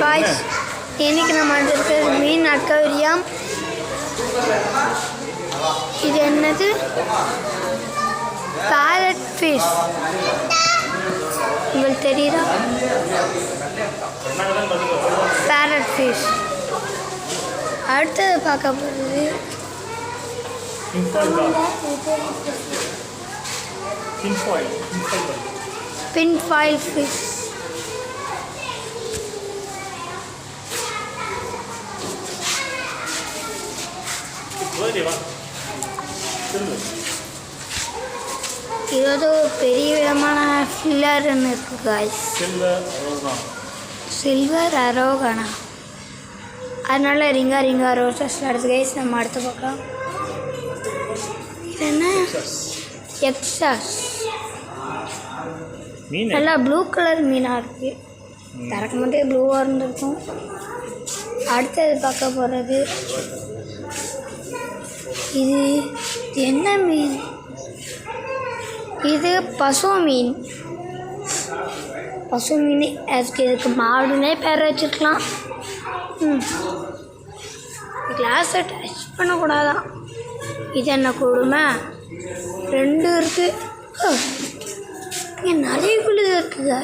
Guys இன்னைக்கு நம்ம வந்திருக்கிறது மீன் அக்கவரியம் இது என்னது? பேரட் ஃபிஷ் உங்களுக்கு தெரியுதா? பேரட் ஃபிஷ் அடுத்தது பார்க்க போகிறது பின் ஃபாயில் ஃபிஷ் ஓகே வா திரும்ப. இது வந்து ஒரு பெரிய விதமான ஃபில்லர்னு இருக்குது காய்ஸ் சில்வர் சில்வர் அரோகனா? அதனால ரிங்கா ரிங்கா ரோசஸில் அடுத்து கைஸ் நம்ம அடுத்து பார்க்கலாம். என்ன? எக்ஸாஸ் மீன் நல்லா ப்ளூ கலர் மீனாக இருக்குது திறக்கும் போதே ப்ளூவாக இருந்திருக்கும். அடுத்தது பார்க்க போகிறது இது என்ன மீன்? இது பசு மீன். பசு மீன் அதுக்கு இதுக்கு மாடுனே பேர் வச்சுருக்கலாம். ம். கிளாஸை டச் பண்ணக்கூடாதான். இது என்ன கொடுமை? ரெண்டு இருக்குது இங்கே நிறைய குழு இருக்குது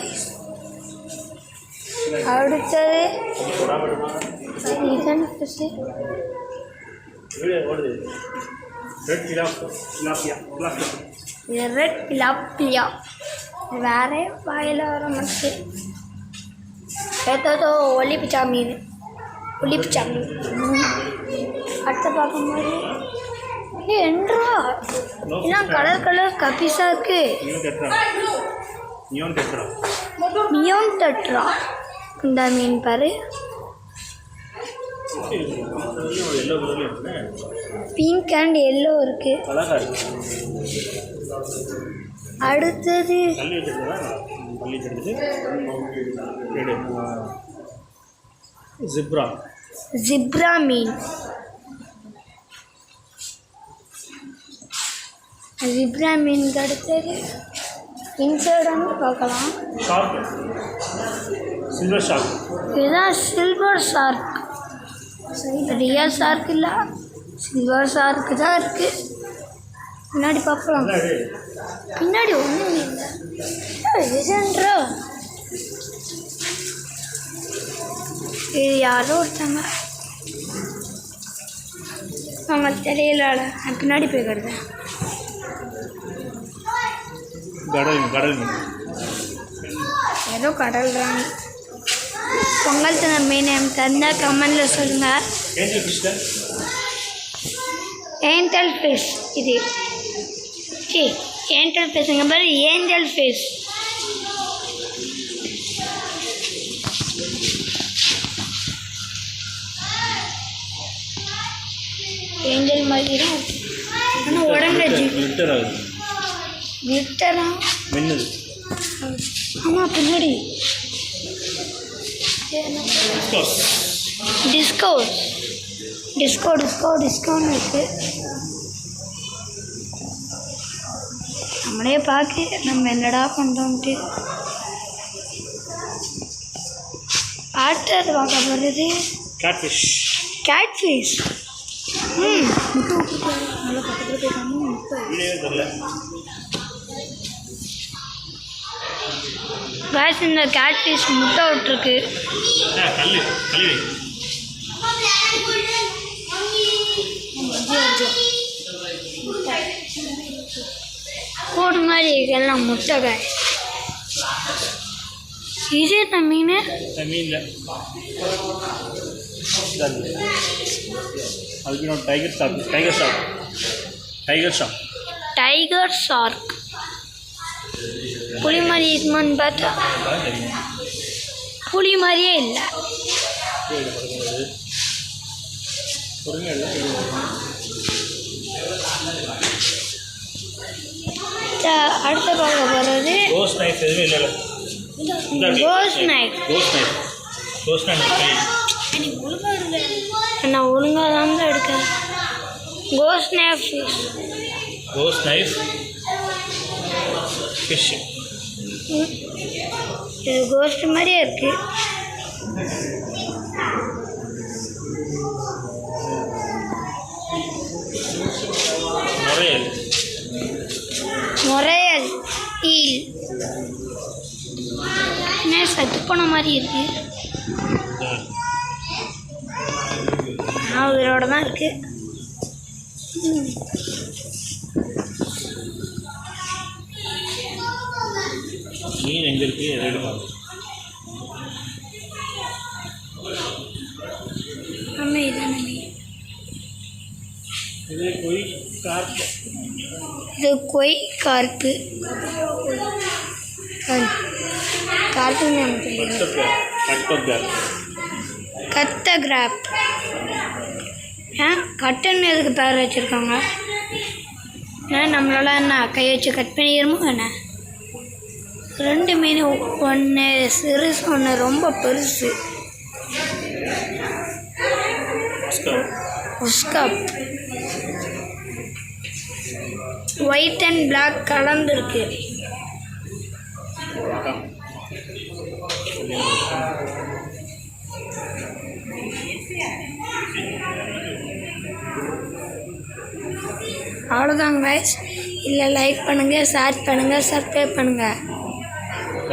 அடுத்தது இது என்ன ஓடுது. ரெட் பிலாப்பியா வேற வாயில் வர மாட்டேங்குது ஏதோ ஒலிப்பிச்சா மீன் ஒலிப்பிச்சா மீன் அடுத்து பார்க்கும்போது ஏய், என்றா? எல்லாம் கலர் கலர் கப்பீஸாக இருக்கு. டெட்ரா டெட்ரா மியோன் தட்ரா இந்த மீன் பாரு. பிங்க் அண்ட் எல்லோ இருக்கு. அடுத்தது ஜிப்ரா ஜிப்ரா மீன் ஜிப்ரா மீனுக்கு அடுத்தது இன்சைடு வந்து பார்க்கலாம். ஷார்க் சில்வர் ஷார்க் இதுதான் சில்வர் ஷார்க் ரியல் ஷார்க் இல்லை சில்வர் ஷார்க்கு தான் இருக்குது பின்னாடி பார்க்கலாம் பின்னாடி. ஒன்றும் இல்லை. இது யாரோ ஒருத்தங்க அவங்க தெரியல நான் பின்னாடி போய் கிடந்தேன் கடல் கடல் ஏதோ கடல் ராணி பொங்கல் தின மீன் எனக்கு தந்தால் கமெண்டில் சொல்லுங்கள் ஏஞ்சல் ஃபிஷ் இது. சி ஏஞ்சல் ஃபிஷ்ங்க பேர் ஏஞ்சல் ஃபிஷ் ஏஞ்சல் மாதிரி ஆனால் உடம்புல கிட்டரா மின்னுது ஆமாம் பின்னாடி. டிஸ்கோ டிஸ்கோ டிஸ்கோ டிஸ்கோன்னு இருக்கு. நம்மளே பார்க்க நம்ம என்னடா பண்ணுறோம்ட்டு ஆட்டர் பார்க்க போகிறது Catfish. கேட் ஃபீஸ் ம் நல்லா பக்கத்தில் போய் முட்டை காய்ஸ் இந்த கேட் ஃபீஸ் முட்டை விட்டுருக்கு. கூடு மாதிரி இதெல்லாம் முட்டை காய் இது என்ன மீன்? Tiger shop tiger shop tiger shop tiger shark புலி மாதிரி இருக்குமான்னு பார்த்தா புலி மாதிரியே இல்லை. அடுத்து பார்க்க போகிறது கோஸ் நைஃப் எதுவுமே இல்லை கோஸ் நைஃப் கோஸ் நைஃப் கோஸ் நைஃப் நான் ஒழுங்காக தான் எடுக்கிறேன். கோஸ் நைஃப் கோஸ் நைஃப் ஃபிஷ் இது கோஸ்ட் மாதிரியே இருக்குது முறையல். ஈல். என்ன சத்து போன மாதிரி இருக்கு. நான் உயிரோட தான் இருக்கு. மீன் எங்கே இருக்குது எதை எடுப்பாங்க இது கார்ப்பு. இது கொய் கார்ப்பு. பட்டப்பேர் கத்த கிராப் ஏன் கட்டுன்னு எதுக்கு பேர் வச்சுருக்காங்க? ஏன் நம்மளால என்ன கை வச்சு கட் பண்ணிக்கிறோமோ என்ன? ரெண்டு மீன் ஒன்று சிறுசு ஒன்று ரொம்ப பெருசு. உஸ்கப் ஒயிட் அண்ட் பிளாக் கலந்துருக்கு. அவ்வளோதாங்க guys. இல்லை லைக் பண்ணுங்கள் ஷேர் பண்ணுங்கள் சப்ஸ்கிரைப் பண்ணுங்கள்